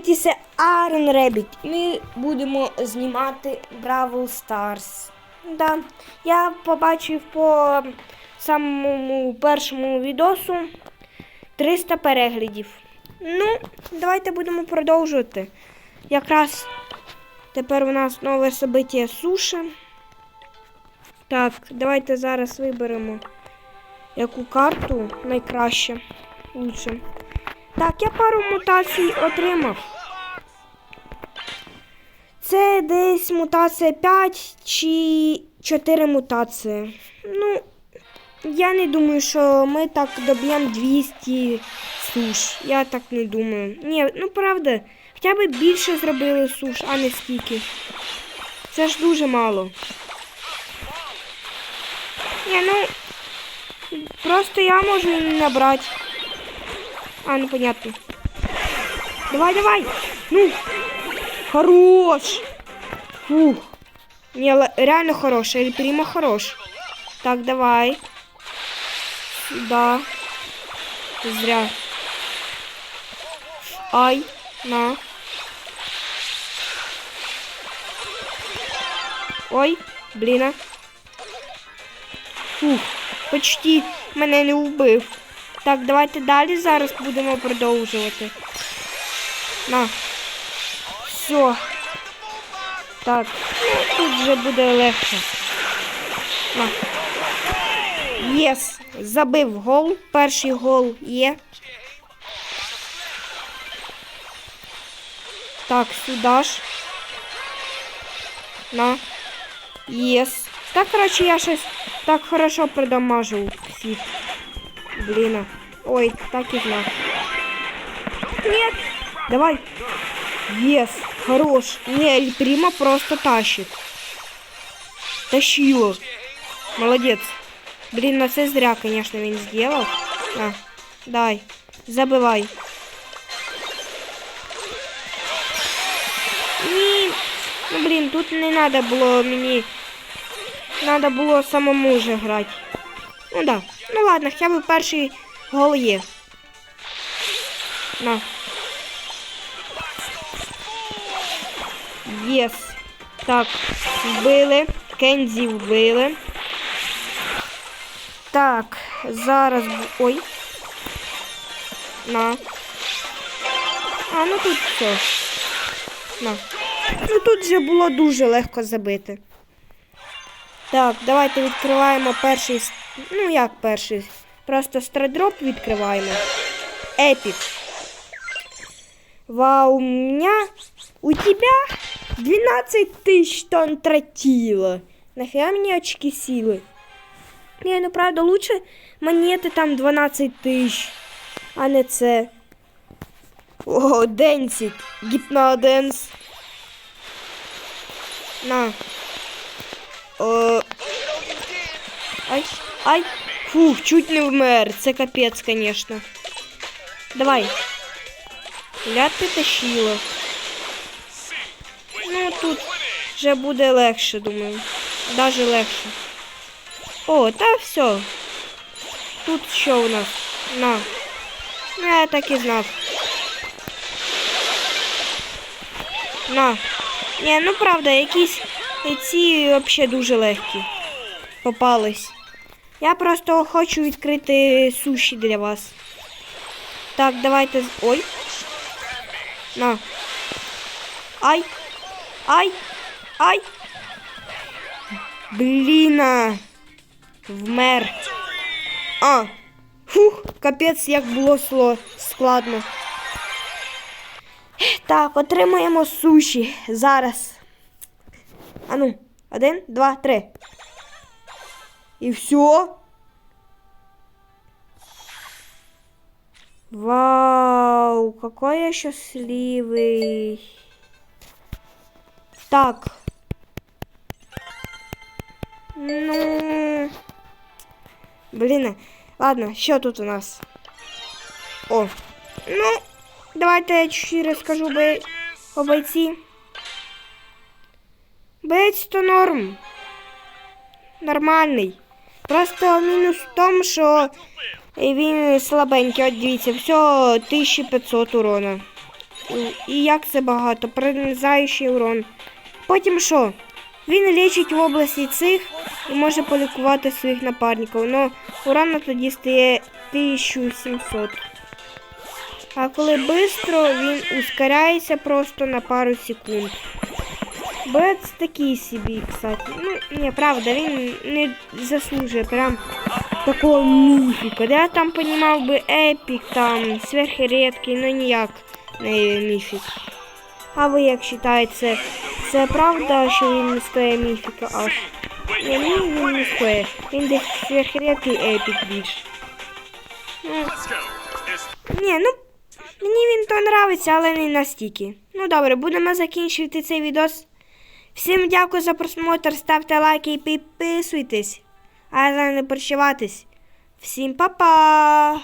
Це Iron Rabbit. Ми будемо знімати Бравл Stars. Да. Я побачив по самому першому відосу 300 переглядів. Ну, давайте будемо продовжувати. Якраз тепер у нас нове собиття суші. Так, давайте зараз виберемо яку карту найкраще. Лучше. Так, я пару мутацій отримав. Це десь мутація 5 чи 4 мутації. Ну, я не думаю, що ми так доб'ємо 200 суш. Я так не думаю. Ні, ну правда, хоча б більше зробили суш, а не скільки. Це ж дуже мало. Ні, ну, просто я можу набрати. А, ну понятно. Давай, давай. Ну. Хорош. Фух. Не, реально хорош. Эль Примо хорош. Так, давай. Сюда. Зря. Ай. На. Ой, блін. а. Фух. Почти мене не вбив. Так, давайте далі зараз будемо продовжувати. На. Все. Так, тут вже буде легше. На. Єс. Забив гол. Перший гол є. Так, сюди ж. На. Єс. Так, коротше, я щось так хорошо продамажив всіх. Блин. Ой, так и знал. Нет. Давай. Ес. Хорош. Не, Эль Прима просто тащит. Тащила. Молодец. Блин, на це зря, конечно, він сделал. На. Дай. Забивай. Ні. Ну, блин, тут не надо було мені. Надо було самому вже грати. Ну да. Ну ладно, хоча б перший гол є. На. Єс. Так, вбили. Кензі вбили. Так, зараз. Ой. На. А, ну тут все. На. Ну тут вже було дуже легко забити. Так, давайте відкриваємо перший. с- Ну як перший? Просто страдроп відкриваємо. Епік. Вау, у меня... У тебя 12 тысяч тонн тротила. Нафига мне очки силы? Не, ну правда, лучше монети там 12 тысяч, а не це. О, Денсик. Гіпноденс. На. Ай. Фух, чуть не вмер. Це капець, конечно. Давай. Ля ти тащила. Ну, тут вже буде легше, думаю. Даже легше. О, та все. Тут що у нас? На. Ну, я так і знав. На. Ні, ну правда, якісь ці взагалі дуже легкі попались. Я просто хочу відкрити суші для вас. Так, давайте. Ой. На. Ай. Ай. Ай. Бліна. Вмер. А. Фух, капець, як було сло. складно. Так, отримаємо суші. Зараз. Ану, один, два, три. И все? Вау, какой я счастливый. Так. Ну. Блин, ладно, что тут у нас? О, ну, давайте я чуть расскажу бо... о бойці. Боєць то норм. Нормальний. Просто мінус в тому, що він слабенький. От дивіться, все 1500 урона. І- як це багато? Пронизаючий урон. Потім що? Він лічить в області цих і може полікувати своїх напарників. Но урона тоді стає 1700. А коли швидко, він ускоряється просто на пару секунд. Бец такий собі, кстати. Ну, не, правда, він не заслужує прям такого міфіка. Да, там понімав би епік, там, сверхредкий, ну ніяк не міфік. А ви як вважаєте, це правда, що він не стоїть міфіка аж? Ні, мені він не стоїть. Він десь сверхредкий епік більш. Ну, ні, ну мені він то нравиться, але не настільки. Ну добре, будемо закінчувати цей відос. Всім дякую за просмотр, ставте лайки і підписуйтесь. А не прощаватись. Всім па-па!